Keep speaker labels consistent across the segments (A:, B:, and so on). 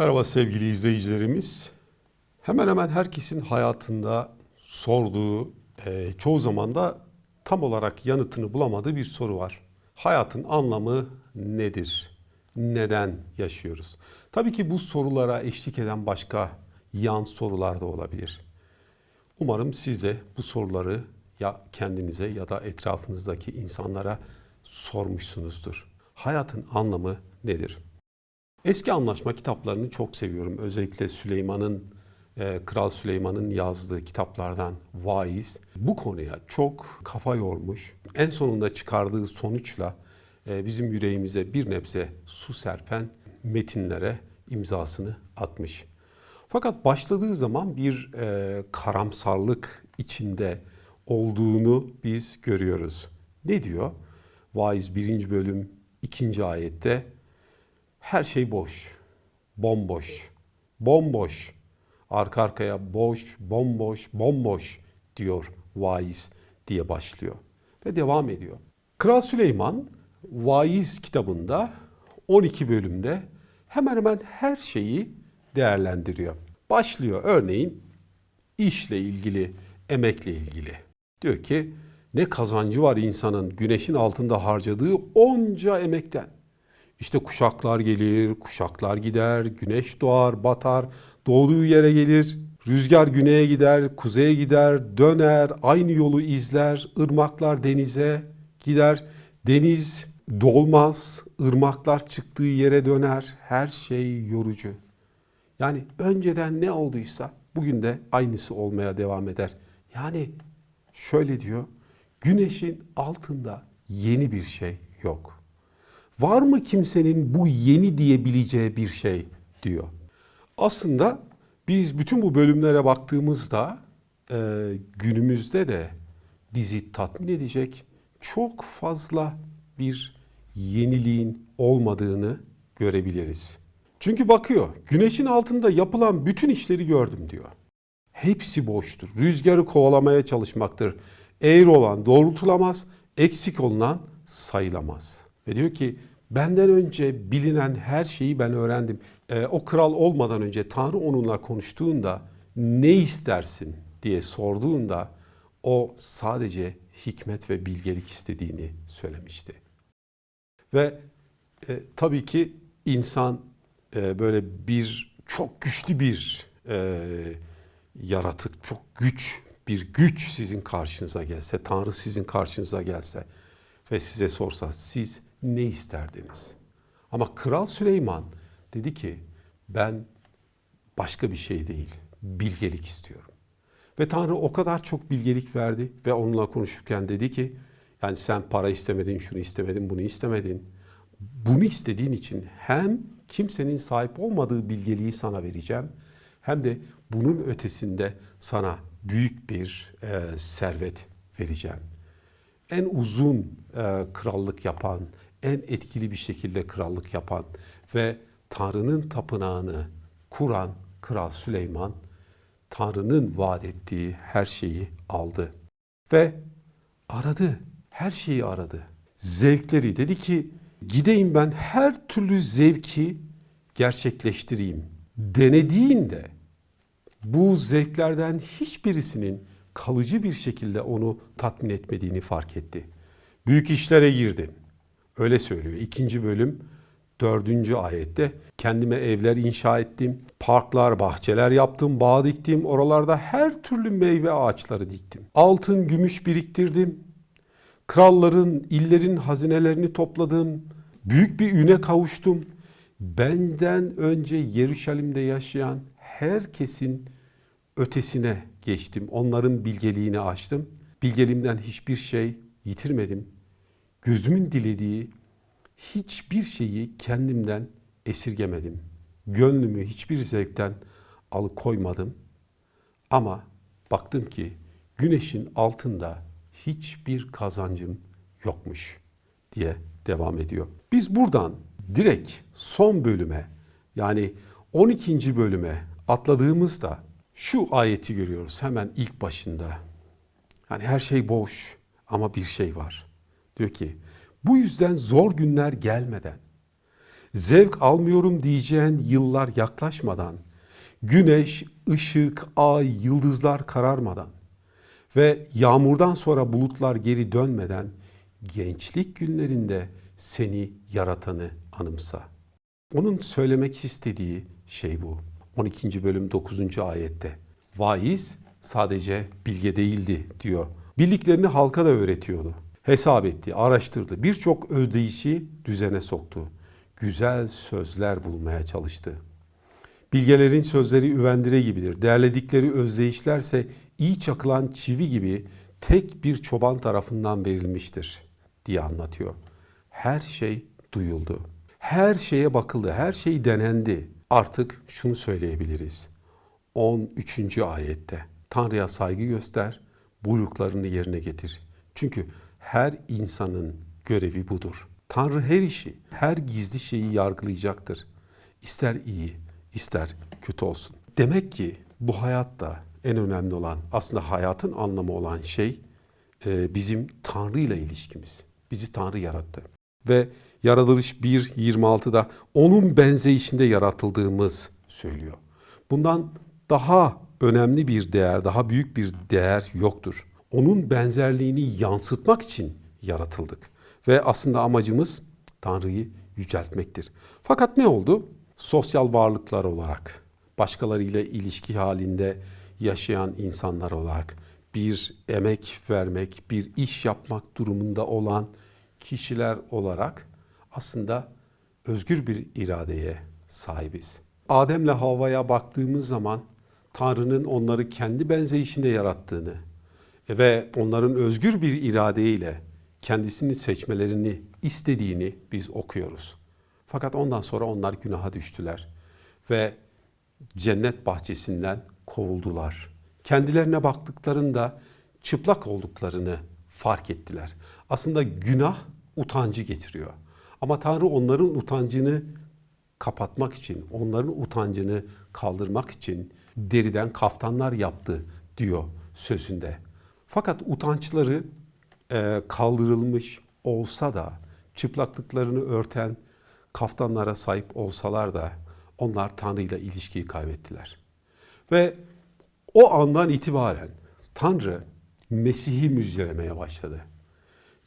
A: Merhaba sevgili izleyicilerimiz. Hemen hemen herkesin hayatında sorduğu, e, çoğu zaman da tam olarak yanıtını bulamadığı bir soru var. Hayatın anlamı nedir? Neden yaşıyoruz? Tabii ki bu sorulara eşlik eden başka yan sorular da olabilir. Umarım siz de bu soruları ya kendinize ya da etrafınızdaki insanlara sormuşsunuzdur. Hayatın anlamı nedir? Eski anlaşma kitaplarını çok seviyorum. Özellikle Süleyman'ın, e, Kral Süleyman'ın yazdığı kitaplardan vaiz. Bu konuya çok kafa yormuş. En sonunda çıkardığı sonuçla e, bizim yüreğimize bir nebze su serpen metinlere imzasını atmış. Fakat başladığı zaman bir e, karamsarlık içinde olduğunu biz görüyoruz. Ne diyor? Vaiz 1. bölüm 2. ayette her şey boş, bomboş, bomboş. Arka arkaya boş, bomboş, bomboş diyor vaiz diye başlıyor. Ve devam ediyor. Kral Süleyman Vaiz kitabında 12 bölümde hemen hemen her şeyi değerlendiriyor. Başlıyor örneğin işle ilgili, emekle ilgili. Diyor ki ne kazancı var insanın güneşin altında harcadığı onca emekten. İşte kuşaklar gelir, kuşaklar gider, güneş doğar, batar, doğduğu yere gelir, rüzgar güneye gider, kuzeye gider, döner, aynı yolu izler, ırmaklar denize gider, deniz dolmaz, ırmaklar çıktığı yere döner, her şey yorucu. Yani önceden ne olduysa bugün de aynısı olmaya devam eder. Yani şöyle diyor, güneşin altında yeni bir şey yok. Var mı kimsenin bu yeni diyebileceği bir şey diyor. Aslında biz bütün bu bölümlere baktığımızda e, günümüzde de bizi tatmin edecek çok fazla bir yeniliğin olmadığını görebiliriz. Çünkü bakıyor, güneşin altında yapılan bütün işleri gördüm diyor. Hepsi boştur. Rüzgarı kovalamaya çalışmaktır. Eğri olan doğrultulamaz, eksik olunan sayılamaz. Ve diyor ki benden önce bilinen her şeyi ben öğrendim. Ee, o kral olmadan önce Tanrı onunla konuştuğunda ne istersin diye sorduğunda o sadece hikmet ve bilgelik istediğini söylemişti. Ve e, tabii ki insan e, böyle bir çok güçlü bir e, yaratık, çok güç, bir güç sizin karşınıza gelse, Tanrı sizin karşınıza gelse ve size sorsa siz ne isterdiniz? Ama Kral Süleyman dedi ki ben başka bir şey değil, bilgelik istiyorum. Ve Tanrı o kadar çok bilgelik verdi ve onunla konuşurken dedi ki yani sen para istemedin, şunu istemedin, bunu istemedin. Bunu istediğin için hem kimsenin sahip olmadığı bilgeliği sana vereceğim hem de bunun ötesinde sana büyük bir e, servet vereceğim. En uzun e, krallık yapan, en etkili bir şekilde krallık yapan ve Tanrı'nın tapınağını kuran Kral Süleyman Tanrı'nın vaat ettiği her şeyi aldı ve aradı. Her şeyi aradı. Zevkleri dedi ki gideyim ben her türlü zevki gerçekleştireyim. Denediğinde bu zevklerden hiçbirisinin kalıcı bir şekilde onu tatmin etmediğini fark etti. Büyük işlere girdi. Öyle söylüyor. İkinci bölüm dördüncü ayette kendime evler inşa ettim, parklar, bahçeler yaptım, bağ diktim, oralarda her türlü meyve ağaçları diktim. Altın, gümüş biriktirdim, kralların, illerin hazinelerini topladım, büyük bir üne kavuştum. Benden önce Yeruşalim'de yaşayan herkesin ötesine geçtim. Onların bilgeliğini açtım. Bilgeliğimden hiçbir şey yitirmedim. Gözümün dilediği hiçbir şeyi kendimden esirgemedim. Gönlümü hiçbir zevkten alıkoymadım. Ama baktım ki güneşin altında hiçbir kazancım yokmuş diye devam ediyor. Biz buradan direkt son bölüme yani 12. bölüme atladığımızda şu ayeti görüyoruz hemen ilk başında. Yani her şey boş ama bir şey var. Diyor ki bu yüzden zor günler gelmeden, zevk almıyorum diyeceğin yıllar yaklaşmadan, güneş, ışık, ay, yıldızlar kararmadan ve yağmurdan sonra bulutlar geri dönmeden gençlik günlerinde seni yaratanı anımsa. Onun söylemek istediği şey bu. 12. bölüm 9. ayette. Vaiz sadece bilge değildi diyor. Bildiklerini halka da öğretiyordu. Hesap etti, araştırdı. Birçok ödeyişi düzene soktu. Güzel sözler bulmaya çalıştı. Bilgelerin sözleri üvendire gibidir. Derledikleri özdeyişlerse iyi çakılan çivi gibi tek bir çoban tarafından verilmiştir diye anlatıyor. Her şey duyuldu. Her şeye bakıldı, her şey denendi. Artık şunu söyleyebiliriz. 13. ayette Tanrı'ya saygı göster, buyruklarını yerine getir. Çünkü her insanın görevi budur. Tanrı her işi, her gizli şeyi yargılayacaktır. İster iyi, ister kötü olsun. Demek ki bu hayatta en önemli olan, aslında hayatın anlamı olan şey e, bizim Tanrı ile ilişkimiz. Bizi Tanrı yarattı. Ve Yaratılış 1.26'da onun benzeyişinde yaratıldığımız söylüyor. Bundan daha önemli bir değer, daha büyük bir değer yoktur. Onun benzerliğini yansıtmak için yaratıldık. Ve aslında amacımız Tanrı'yı yüceltmektir. Fakat ne oldu? Sosyal varlıklar olarak, başkalarıyla ilişki halinde yaşayan insanlar olarak, bir emek vermek, bir iş yapmak durumunda olan kişiler olarak aslında özgür bir iradeye sahibiz. Adem'le Havva'ya baktığımız zaman Tanrı'nın onları kendi benzeyişinde yarattığını ve onların özgür bir iradeyle kendisini seçmelerini istediğini biz okuyoruz. Fakat ondan sonra onlar günaha düştüler ve cennet bahçesinden kovuldular. Kendilerine baktıklarında çıplak olduklarını fark ettiler. Aslında günah utancı getiriyor. Ama Tanrı onların utancını kapatmak için, onların utancını kaldırmak için deriden kaftanlar yaptı diyor sözünde. Fakat utançları e, kaldırılmış olsa da çıplaklıklarını örten kaftanlara sahip olsalar da onlar Tanrı ile ilişkiyi kaybettiler. Ve o andan itibaren Tanrı Mesih'i müjdelemeye başladı.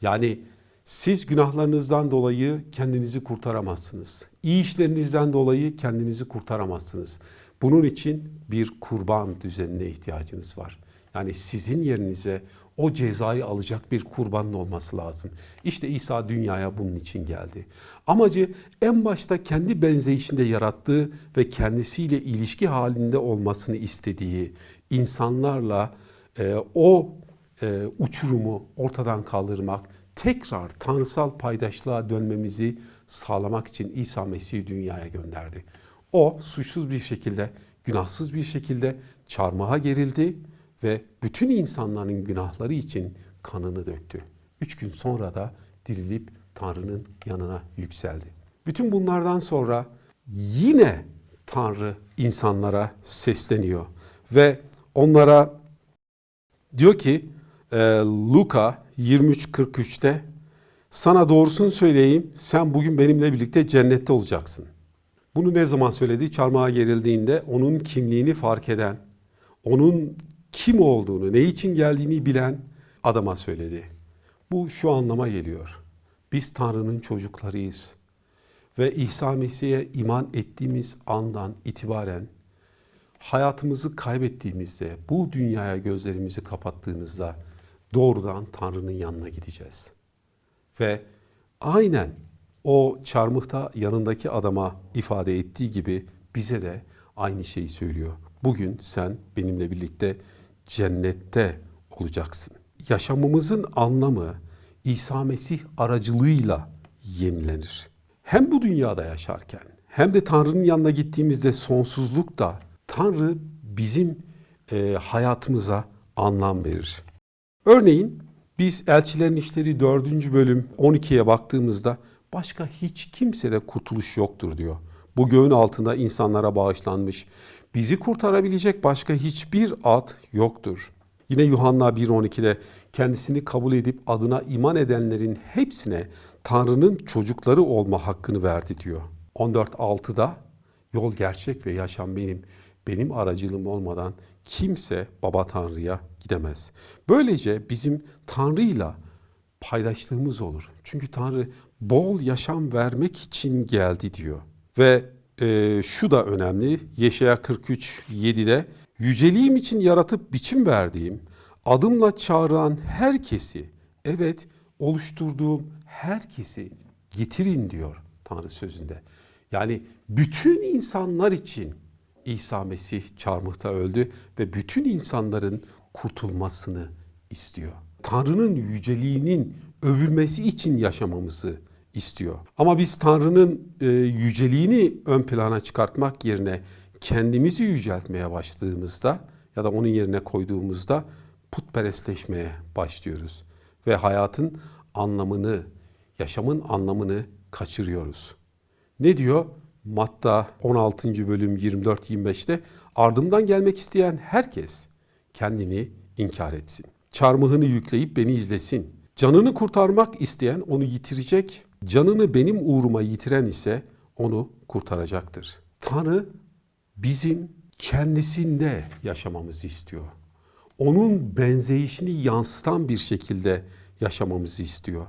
A: Yani siz günahlarınızdan dolayı kendinizi kurtaramazsınız. İyi işlerinizden dolayı kendinizi kurtaramazsınız. Bunun için bir kurban düzenine ihtiyacınız var. Yani sizin yerinize o cezayı alacak bir kurbanın olması lazım. İşte İsa dünyaya bunun için geldi. Amacı en başta kendi benzeyişinde yarattığı ve kendisiyle ilişki halinde olmasını istediği insanlarla e, o e, uçurumu ortadan kaldırmak, tekrar tanrısal paydaşlığa dönmemizi sağlamak için İsa Mesih'i dünyaya gönderdi. O suçsuz bir şekilde, günahsız bir şekilde çarmıha gerildi ve bütün insanların günahları için kanını döktü. Üç gün sonra da dirilip Tanrı'nın yanına yükseldi. Bütün bunlardan sonra yine Tanrı insanlara sesleniyor ve onlara diyor ki e, Luka 23.43'te sana doğrusunu söyleyeyim sen bugün benimle birlikte cennette olacaksın. Bunu ne zaman söyledi? Çarmıha gerildiğinde onun kimliğini fark eden, onun kim olduğunu, ne için geldiğini bilen adama söyledi. Bu şu anlama geliyor. Biz Tanrı'nın çocuklarıyız. Ve İsa Mesih'e iman ettiğimiz andan itibaren hayatımızı kaybettiğimizde, bu dünyaya gözlerimizi kapattığımızda doğrudan Tanrı'nın yanına gideceğiz. Ve aynen o çarmıhta yanındaki adama ifade ettiği gibi bize de aynı şeyi söylüyor. Bugün sen benimle birlikte cennette olacaksın. Yaşamımızın anlamı İsa Mesih aracılığıyla yenilenir. Hem bu dünyada yaşarken hem de Tanrı'nın yanına gittiğimizde sonsuzlukta Tanrı bizim e, hayatımıza anlam verir. Örneğin biz Elçilerin İşleri 4. bölüm 12'ye baktığımızda başka hiç kimsede kurtuluş yoktur diyor. Bu göğün altında insanlara bağışlanmış, bizi kurtarabilecek başka hiçbir ad yoktur. Yine Yuhanna 1.12'de kendisini kabul edip adına iman edenlerin hepsine Tanrı'nın çocukları olma hakkını verdi diyor. 14.6'da yol gerçek ve yaşam benim. Benim aracılığım olmadan kimse baba Tanrı'ya gidemez. Böylece bizim Tanrı'yla paydaşlığımız olur. Çünkü Tanrı bol yaşam vermek için geldi diyor. Ve e, şu da önemli. Yeşaya 43 7'de yüceliğim için yaratıp biçim verdiğim, adımla çağıran herkesi, evet oluşturduğum herkesi getirin diyor Tanrı sözünde. Yani bütün insanlar için İsa Mesih çarmıhta öldü ve bütün insanların kurtulmasını istiyor. Tanrı'nın yüceliğinin övülmesi için yaşamamızı istiyor. Ama biz Tanrı'nın e, yüceliğini ön plana çıkartmak yerine kendimizi yüceltmeye başladığımızda ya da onun yerine koyduğumuzda putperestleşmeye başlıyoruz ve hayatın anlamını, yaşamın anlamını kaçırıyoruz. Ne diyor? Matta 16. bölüm 24-25'te ardımdan gelmek isteyen herkes kendini inkar etsin. Çarmıhını yükleyip beni izlesin. Canını kurtarmak isteyen onu yitirecek. Canını benim uğruma yitiren ise onu kurtaracaktır. Tanrı bizim kendisinde yaşamamızı istiyor. Onun benzeyişini yansıtan bir şekilde yaşamamızı istiyor.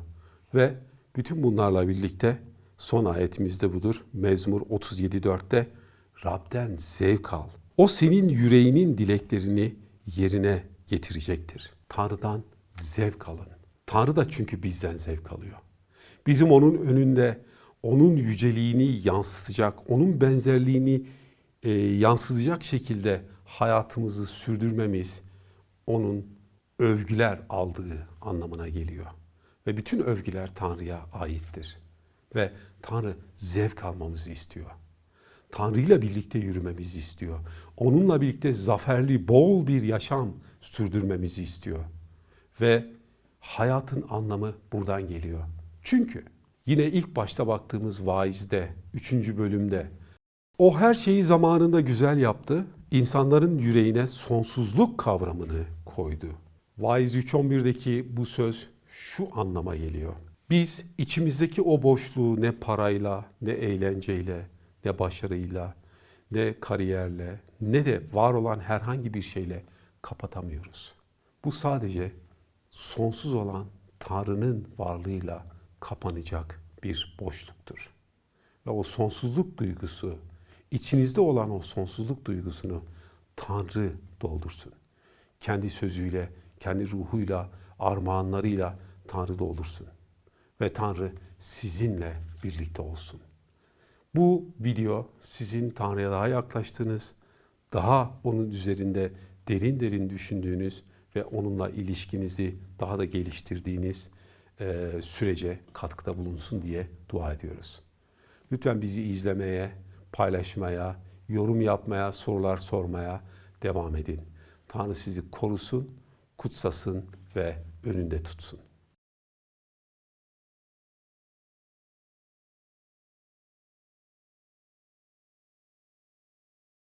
A: Ve bütün bunlarla birlikte son ayetimizde budur. Mezmur 37.4'te Rab'den zevk al. O senin yüreğinin dileklerini yerine getirecektir. Tanrı'dan zevk alın. Tanrı da çünkü bizden zevk alıyor. Bizim onun önünde onun yüceliğini yansıtacak, onun benzerliğini e, yansıtacak şekilde hayatımızı sürdürmemiz onun övgüler aldığı anlamına geliyor. Ve bütün övgüler Tanrı'ya aittir. Ve Tanrı zevk almamızı istiyor. Tanrı ile birlikte yürümemizi istiyor. Onunla birlikte zaferli, bol bir yaşam sürdürmemizi istiyor. Ve hayatın anlamı buradan geliyor. Çünkü yine ilk başta baktığımız vaizde, üçüncü bölümde o her şeyi zamanında güzel yaptı. İnsanların yüreğine sonsuzluk kavramını koydu. Vaiz 3.11'deki bu söz şu anlama geliyor. Biz içimizdeki o boşluğu ne parayla, ne eğlenceyle, ne başarıyla, ne kariyerle, ne de var olan herhangi bir şeyle kapatamıyoruz. Bu sadece sonsuz olan Tanrı'nın varlığıyla kapanacak bir boşluktur. Ve o sonsuzluk duygusu, içinizde olan o sonsuzluk duygusunu Tanrı doldursun. Kendi sözüyle, kendi ruhuyla, armağanlarıyla Tanrı doldursun. Ve Tanrı sizinle birlikte olsun. Bu video sizin Tanrı'ya daha yaklaştığınız, daha onun üzerinde derin derin düşündüğünüz ve onunla ilişkinizi daha da geliştirdiğiniz e, sürece katkıda bulunsun diye dua ediyoruz. Lütfen bizi izlemeye, paylaşmaya, yorum yapmaya, sorular sormaya devam edin. Tanrı sizi korusun, kutsasın ve önünde tutsun.